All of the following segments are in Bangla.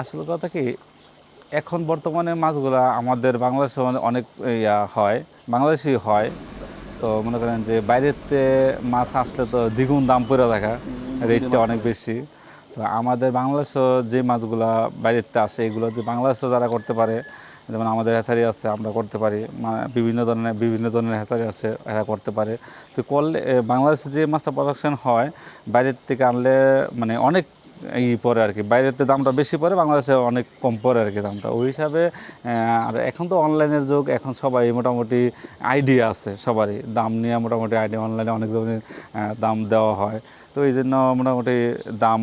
আসল কথা কি এখন বর্তমানে মাছগুলা আমাদের বাংলাদেশে মানে অনেক ইয়া হয় বাংলাদেশি হয়। তো মনে করেন যে বাইরেতে মাছ আসলে তো দ্বিগুণ দাম পড়ে থাকা রেটটা অনেক বেশি। তো আমাদের বাংলাদেশও যে মাছগুলা বাইরেতে আসে এগুলো যে বাংলাদেশও যারা করতে পারে যেমন আমাদের হ্যাচারি আছে আমরা করতে পারি। বিভিন্ন ধরনের বিভিন্ন ধরনের হ্যাচারি আছে এরা করতে পারে। তো করলে বাংলাদেশে যে মাছটা প্রোডাকশন হয় বাইরের থেকে আনলে মানে অনেক ই পরে আর কি। বাইরেতে দামটা বেশি পড়ে, বাংলাদেশে অনেক কম পড়ে আর কি দামটা। ওই হিসাবে আর এখন তো অনলাইনের যুগ, এখন সবাই মোটামুটি আইডিয়া আছে সবারই। দাম নিয়ে মোটামুটি আইডিয়া অনলাইনে অনেক ধরনের দাম দেওয়া হয়। তো এই জন্য মোটামুটি দাম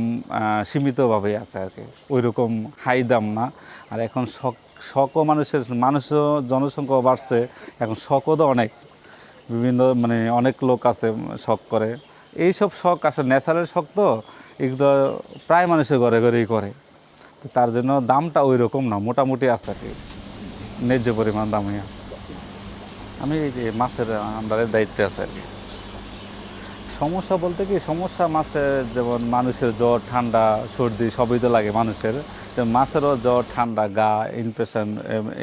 সীমিতভাবেই আছে আর কি। ওই রকম হাই দাম না। আর এখন শখ শখও মানুষের মানুষও জনসংখ্যাও বাড়ছে। এখন শখও তো অনেক। বিভিন্ন মানে অনেক লোক আছে শখ করে। এইসব শখ আসলে ন্যাচারাল শখ তো, এগুলো প্রায় মানুষের ঘরে ঘরেই করে। তো তার জন্য দামটা ওই রকম না, মোটামুটি আছে আর কি। ন্যায্য পরিমাণ দামই আছে। আমি এই যে মাছের আন্ডারের দায়িত্বে আছে আর কি। সমস্যা বলতে কি, সমস্যা মাছের যেমন মানুষের জ্বর, ঠান্ডা, সর্দি, সবই তো লাগে মানুষের। মাছেরও জ্বর, ঠান্ডা, গা ইনফেকশন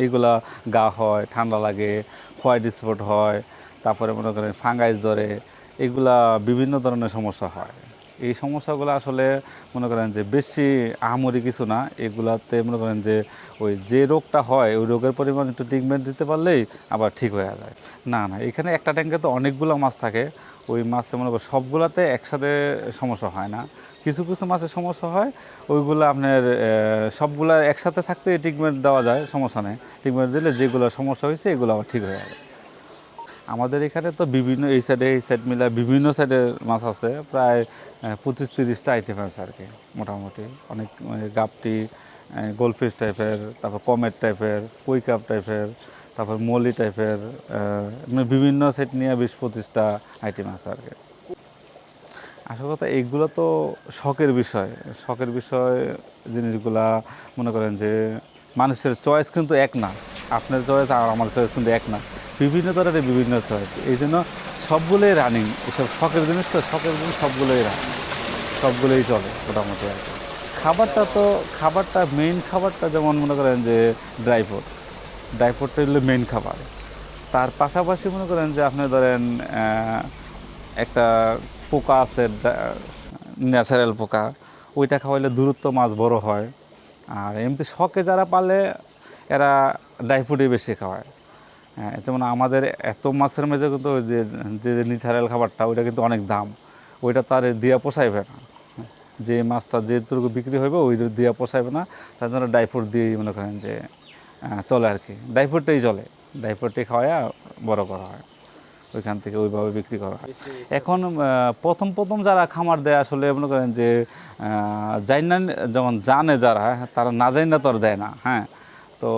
এইগুলা গা হয়, ঠান্ডা লাগে হোয়াইট স্পট হয়, তারপরে মনে করেন ফাঙ্গাইস ধরে এগুলা বিভিন্ন ধরনের সমস্যা হয়। এই সমস্যাগুলো আসলে মনে করেন যে বেশি আহামরি কিছু না, এগুলাতে মনে করেন যে ওই যে রোগটা হয়, ওই রোগের পরিমাণ একটু ট্রিটমেন্ট দিতে পারলেই আবার ঠিক হয়ে যায়। না না, এখানে একটা ট্যাঙ্কে তো অনেকগুলো মাছ থাকে, ওই মাছে মনে করেন সবগুলাতে একসাথে সমস্যা হয় না। কিছু কিছু মাছের সমস্যা হয়, ওইগুলো আপনার সবগুলো একসাথে থাকতে ট্রিটমেন্ট দেওয়া যায়, সমস্যা নেই। ট্রিটমেন্ট দিলে যেগুলো সমস্যা হয়েছে, এগুলো আবার ঠিক হয়ে যাবে আমাদের এখানে তো বিভিন্ন, এই সাইডে এই সাইড মিলে বিভিন্ন সাইডের মাছ আছে, প্রায় পঁচিশ তিরিশটা আইটেম আছে আর কি, মোটামুটি। অনেক গাপটি গোলফিশ টাইপের তারপর কমেট টাইপের কুইকাপ টাইপের তারপর মলি টাইপের মানে বিভিন্ন সেট নিয়ে বিশ পঁচিশটা আইটেম আছে আর কি। আসল কথা এইগুলো তো শখের বিষয়। শখের বিষয় জিনিসগুলা, মনে করেন যে মানুষের চয়েস কিন্তু এক না। আপনার চয়েস আর আমার চয়েস কিন্তু এক না। বিভিন্ন ধরনের বিভিন্ন চয়েস। এই জন্য সবগুলোই রানিং এসব শখের জিনিস তো, শখের জিনিস সবগুলোই রানিং সবগুলোই চলে মোটামুটি আর কি। খাবারটা তো, খাবারটা মেইন খাবারটা যেমন মনে করেন যে ড্রাই ফ্রুট ড্রাই ফ্রুটটা হলো মেইন খাবার। তার পাশাপাশি মনে করেন যে আপনি ধরেন একটা পোকা আছে ন্যাচারাল পোকা, ওইটা খাওয়াইলে দূরত্ব মাছ বড় হয়। আর এমনি শখে যারা পালে, এরা ড্রাই ফ্রুটই বেশি খাওয়ায়। যেমন আমাদের এত মাছের মেঝে কিন্তু ওই যে যে ন্যাচারাল খাবারটা ওইটা কিন্তু অনেক দাম। ওইটা তার দিয়া পোষাইবে না। যে মাছটা যেটুকু বিক্রি হবে ওই দিয়া পোষাইবে না। তার জন্য ড্রাই ফ্রুট দিয়েই মনে করেন যে চলে আর কি। ড্রাই ফ্রুটটাই চলে। ড্রাই ফ্রুটটাই খাওয়ায় বড় করা হয়। ওইখান থেকে ওইভাবে বিক্রি করা হয়। এখন প্রথম প্রথম যারা খামার দেয় আসলে মনে করেন যে যাই না যখন জানে যারা হ্যাঁ, তারা না জানি না তো আর দেয় না। হ্যাঁ তো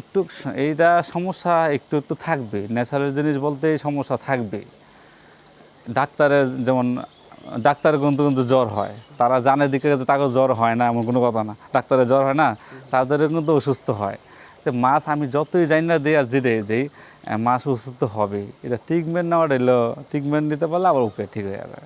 একটু এইটা সমস্যা একটু একটু থাকবে। ন্যাচারাল জিনিস বলতে সমস্যা থাকবে। ডাক্তারের যেমন, ডাক্তারের কিন্তু কিন্তু জ্বর হয়। তারা জানে দিকে যে তাকে জ্বর হয় না, এমন কোনো কথা না। ডাক্তারের জ্বর হয় না তাদের কিন্তু অসুস্থ হয়। তো মাছ আমি যতই জানি না দিই আর যেটাই দিই মাছ অসুস্থ হবে। এটা ট্রিটমেন্ট নেওয়াটা এলো ট্রিটমেন্ট নিতে পারলে আবার ওকে ঠিক হয়ে যাবে।